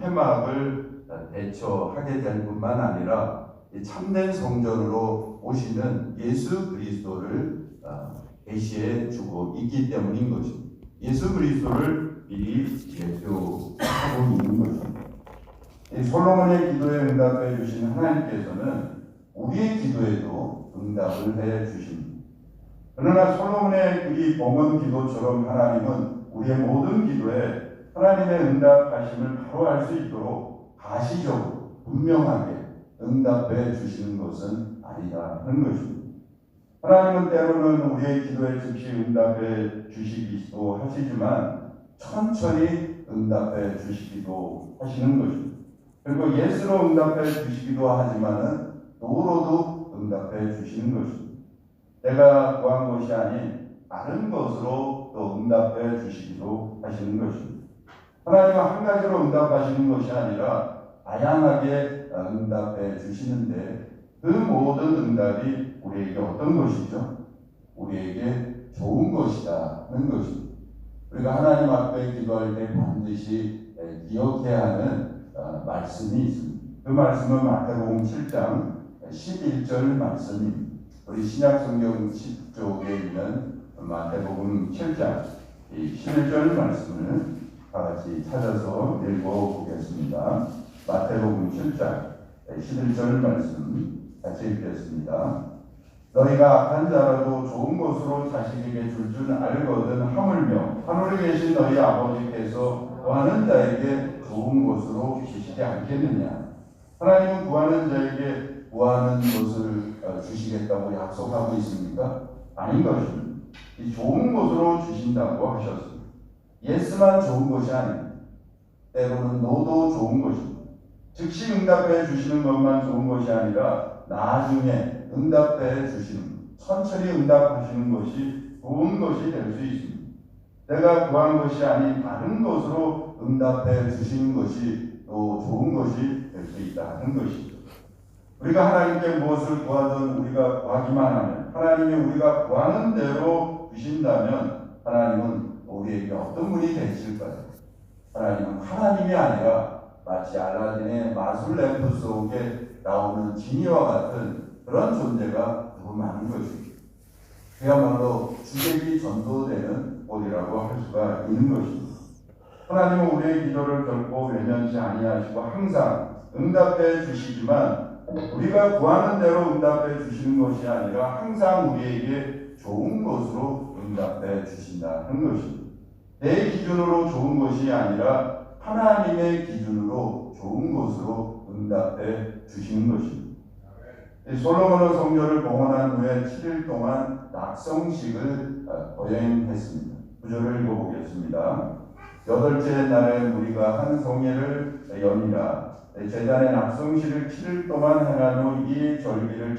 폐막을 대처하게 될 뿐만 아니라 이 참된 성전으로 오시는 예수 그리스도를 어, 계시해 주고 있기 때문인 것입니다. 예수 그리스도를 미리 예표하고 있는 것입니다. 이 솔로몬의 기도에 응답해 주신 하나님께서는 우리의 기도에도 응답을 해 주십니다. 그러나 솔로몬의 이 봉헌 기도처럼 하나님은 우리의 모든 기도에 하나님의 응답하심을 바로 알 수 있도록 가시적으로 분명하게 응답해 주시는 것은 아니다 하는 것입니다. 하나님은 때로는 우리의 기도에 즉시 응답해 주시기도 하시지만 천천히 응답해 주시기도 하시는 것입니다. 그리고 예수로 응답해 주시기도 하지만은 노로도 응답해 주시는 것입니다. 내가 구한 것이 아닌 다른 것으로 또 응답해 주시기도 하시는 것입니다. 하나님은 한 가지로 응답하시는 것이 아니라 다양하게 응답해 주시는데 그 모든 응답이 우리에게 어떤 것이죠? 우리에게 좋은 것이다 하는 것입니다. 우리가 하나님 앞에 기도할 때 반드시 기억해야 하는 어, 말씀이 있습니다. 그 말씀은 마태복음 7장 11절 말씀입니다. 우리 신약성경 10쪽에 있는 마태복음 7장 11절 말씀을 다 같이 찾아서 읽어보겠습니다. 마태복음 7장 11절 말씀 같이 읽겠습니다. 너희가 악한 자라도 좋은 것으로 자식에게 줄 줄 알거든 하물며 하늘에 계신 너희 아버지께서 구하는 자에게 좋은 것으로 주시지 않겠느냐. 하나님은 구하는 자에게 구하는 것을 어, 주시겠다고 약속하고 있습니까? 아닌 것입니다. 이 좋은 것으로 주신다고 하셨습니다. 예스만 좋은 것이 아닙니다. 때로는 노도 좋은 것입니다. 즉시 응답해 주시는 것만 좋은 것이 아니라 나중에 응답해 주시는 천천히 응답하시는 것이 좋은 것이 될 수 있습니다. 내가 구한 것이 아닌 다른 것으로 응답해 주시는 것이 또 좋은 것이 될 수 있다는 것입니다. 우리가 하나님께 무엇을 구하든 우리가 구하기만 하면 하나님이 우리가 구하는 대로 주신다면 하나님은 우리에게 어떤 분이 되실까요? 하나님은 하나님이 아니라 마치 알라딘의 마술 램프 속에 나오는 지니와 같은 그런 존재가 너무 많은 것입니다. 그야말로 주객이 전도되는 곳이라고 할 수가 있는 것입니다. 하나님은 우리의 기도를 결코 외면치 아니하시고 항상 응답해 주시지만 우리가 구하는 대로 응답해 주시는 것이 아니라 항상 우리에게 좋은 것으로 응답해 주신다는 것입니다. 내 기준으로 좋은 것이 아니라 하나님의 기준으로 좋은 것으로 응답해 주시는 것입니다. 이 솔로몬은 성전을 봉헌한 후에 7일 동안 낙성식을 거행했습니다. 구절을 읽어보겠습니다. 여덟째 날에 우리가 한 성회를 연이라 제단의 낙성식을 7일 동안 행한 후 이 절기를